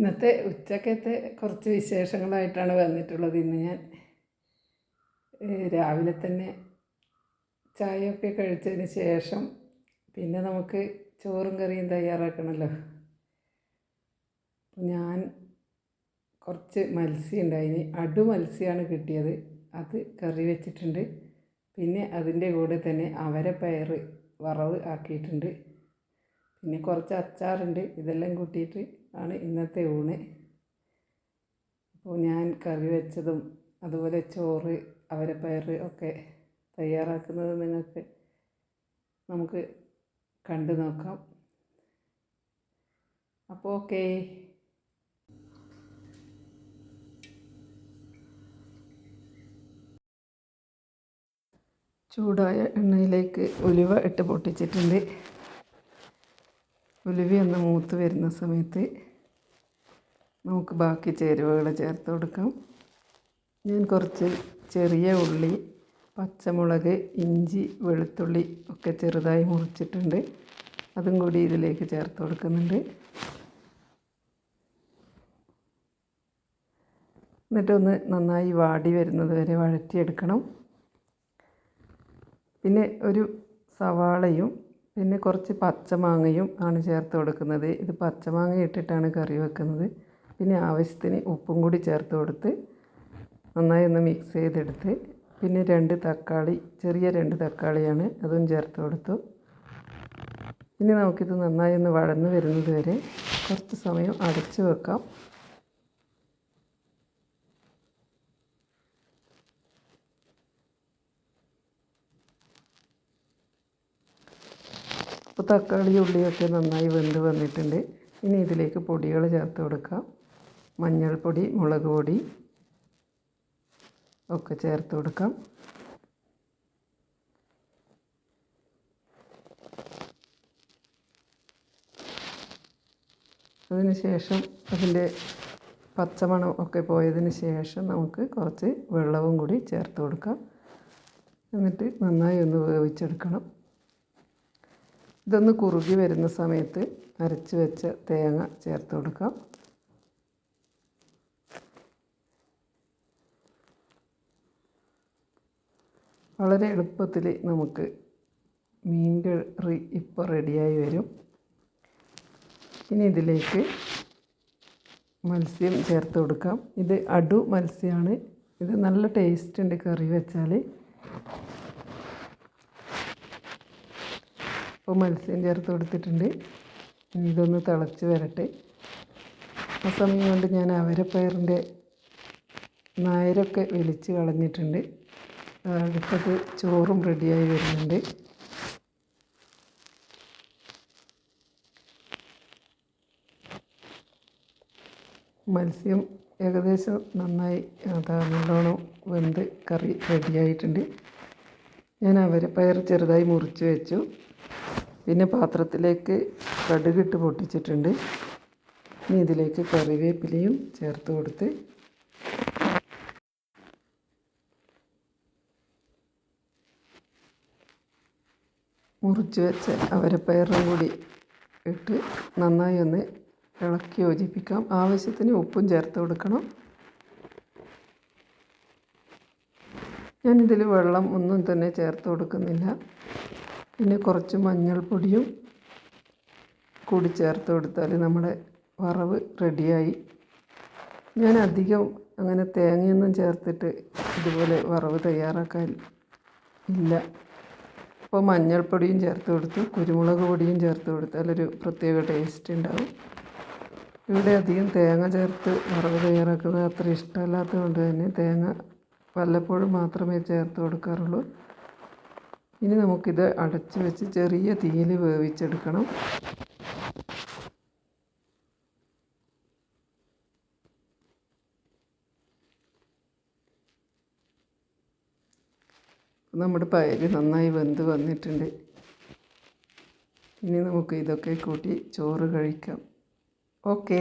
ഇന്നത്തെ ഉച്ചക്കത്തെ കുറച്ച് വിശേഷങ്ങളായിട്ടാണ് വന്നിട്ടുള്ളത്. ഇന്ന് ഞാൻ രാവിലെ തന്നെ ചായയൊക്കെ കഴിച്ചതിന് ശേഷം പിന്നെ നമുക്ക് ചോറും കറിയും തയ്യാറാക്കണമല്ലോ ഞാൻ കുറച്ച് മത്സ്യം ഉണ്ടായിന് അടു മത്സ്യമാണ് കിട്ടിയത്. അത് കറി വെച്ചിട്ടുണ്ട്. പിന്നെ അതിന്റെ കൂടെ തന്നെ അവരപ്പയർ വറവ് ആക്കിയിട്ടുണ്ട്. പിന്നെ കുറച്ച് അച്ചാറുണ്ട് ഇതെല്ലാം കൂട്ടിയിട്ട് ആണ് ഇന്നത്തെ ഊണ്. അപ്പോൾ ഞാൻ കറി വെച്ചതും അതുപോലെ ചോറ് അവരപ്പയർ ഒക്കെ തയ്യാറാക്കുന്നത് നിങ്ങൾക്ക് നമുക്ക് കണ്ടു നോക്കാം. അപ്പോൾ ഓക്കേ. ചൂടായ എണ്ണയിലേക്ക് ഉലുവ ഇട്ട് പൊട്ടിച്ചിട്ടുണ്ട്. ഉലുവ ഒന്ന് മൂത്ത് വരുന്ന സമയത്ത് നമുക്ക് ബാക്കി ചേരുവകൾ ചേർത്ത് കൊടുക്കാം. ഞാൻ കുറച്ച് ചെറിയ ഉള്ളി പച്ചമുളക് ഇഞ്ചി വെളുത്തുള്ളി ഒക്കെ ചെറുതായി മുറിച്ചിട്ടുണ്ട്. അതും കൂടി ഇതിലേക്ക് ചേർത്ത് കൊടുക്കുന്നുണ്ട്. എന്നിട്ടൊന്ന് നന്നായി വാടി വരുന്നത് വരെ വഴറ്റിയെടുക്കണം. പിന്നെ ഒരു സവാളയും പിന്നെ കുറച്ച് പച്ചമാങ്ങയും ആണ് ചേർത്ത് കൊടുക്കുന്നത്. ഇത് പച്ചമാങ്ങ ഇട്ടിട്ടാണ് കറി വെക്കുന്നത്. പിന്നെ ആവശ്യത്തിന് ഉപ്പും കൂടി ചേർത്ത് കൊടുത്ത് നന്നായി ഒന്ന് മിക്സ് ചെയ്തെടുത്ത് പിന്നെ രണ്ട് തക്കാളി ചെറിയ രണ്ട് തക്കാളിയാണ് അതും ചേർത്ത് കൊടുത്തു. ഇനി നമുക്കിത് നന്നായി ഒന്ന് വഴന്ന് വരുന്നത് വരെ കുറച്ച് സമയം അടച്ചു വെക്കാം. തക്കാളി ഉള്ളിയൊക്കെ നന്നായി വെന്ത് വന്നിട്ടുണ്ട്. ഇനി ഇതിലേക്ക് പൊടികൾ ചേർത്ത് കൊടുക്കാം. മഞ്ഞൾപ്പൊടി മുളക് പൊടി ഒക്കെ ചേർത്ത് കൊടുക്കാം. അതിനുശേഷം അതിന്റെ പച്ചമണം ഒക്കെ പോയതിന് ശേഷം നമുക്ക് കുറച്ച് വെള്ളവും കൂടി ചേർത്ത് കൊടുക്കാം. എന്നിട്ട് നന്നായി ഒന്ന് വേവിച്ചെടുക്കണം. ഇതൊന്ന് കുറുകി വരുന്ന സമയത്ത് അരച്ച് വെച്ച തേങ്ങ ചേർത്ത് കൊടുക്കാം. വളരെ എളുപ്പത്തിൽ നമുക്ക് മീൻ കറി ഇപ്പോൾ റെഡിയായി വരും. ഇനി ഇതിലേക്ക് മത്സ്യം ചേർത്ത് കൊടുക്കാം. ഇത് അടു മത്സ്യമാണ്. ഇത് നല്ല ടേസ്റ്റ് ഉണ്ട് കറി വെച്ചാൽ അപ്പോൾ മത്സ്യം ചേർത്ത് കൊടുത്തിട്ടുണ്ട്. ഇനി ഇതൊന്ന് തിളച്ച് വരട്ടെ. ആ സമയം കൊണ്ട് ഞാൻ അവരപ്പയറിന്റെ നായരൊക്കെ വലിച്ച് കളഞ്ഞിട്ടുണ്ട്. അടുത്തത് ചോറും റെഡിയായി വരുന്നുണ്ട്. മത്സ്യം ഏകദേശം നന്നായി നല്ലോണം വെന്ത് കറി റെഡിയായിട്ടുണ്ട്. ഞാൻ അവരപ്പയർ ചെറുതായി മുറിച്ച് വെച്ചു. പിന്നെ പാത്രത്തിലേക്ക് കടുകിട്ട് പൊട്ടിച്ചിട്ടുണ്ട്. ഇനി ഇതിലേക്ക് കറിവേപ്പിലയും ചേർത്ത് കൊടുത്ത് മുറിച്ച് വെച്ച് അവരപ്പയറും കൂടി ഇട്ട് നന്നായി ഒന്ന് ഇളക്കി യോജിപ്പിക്കാം. ആവശ്യത്തിന് ഉപ്പും ചേർത്ത് കൊടുക്കണം. ഞാനിതിൽ വെള്ളം ഒന്നും തന്നെ ചേർത്ത് കൊടുക്കുന്നില്ല. പിന്നെ കുറച്ച് മഞ്ഞൾപ്പൊടിയും കൂടി ചേർത്ത് കൊടുത്താൽ നമ്മുടെ വറവ് റെഡിയായി. ഞാൻ അധികം അങ്ങനെ തേങ്ങയൊന്നും ചേർത്തിട്ട് ഇതുപോലെ വറവ് തയ്യാറാക്കാൻ ഇല്ല. അപ്പോൾ മഞ്ഞൾപ്പൊടിയും ചേർത്ത് കൊടുത്തു കുരുമുളക് പൊടിയും ചേർത്ത് കൊടുത്താൽ ഒരു പ്രത്യേക ടേസ്റ്റ് ഉണ്ടാവും. ഇവിടെ അധികം തേങ്ങ ചേർത്ത് വറവ് തയ്യാറാക്കുന്നത് അത്ര ഇഷ്ടമല്ലാത്തത് കൊണ്ട് തന്നെ തേങ്ങ വല്ലപ്പോഴും മാത്രമേ ചേർത്ത് കൊടുക്കാറുള്ളൂ. ഇനി നമുക്കിത് അടച്ച് വെച്ച് ചെറിയ തീയിൽ വേവിച്ചെടുക്കണം. നമ്മുടെ പയര് നന്നായി വെന്ത് വന്നിട്ടുണ്ട്. ഇനി നമുക്ക് ഇതൊക്കെ കൂട്ടി ചോറ് കഴിക്കാം. ഓക്കേ.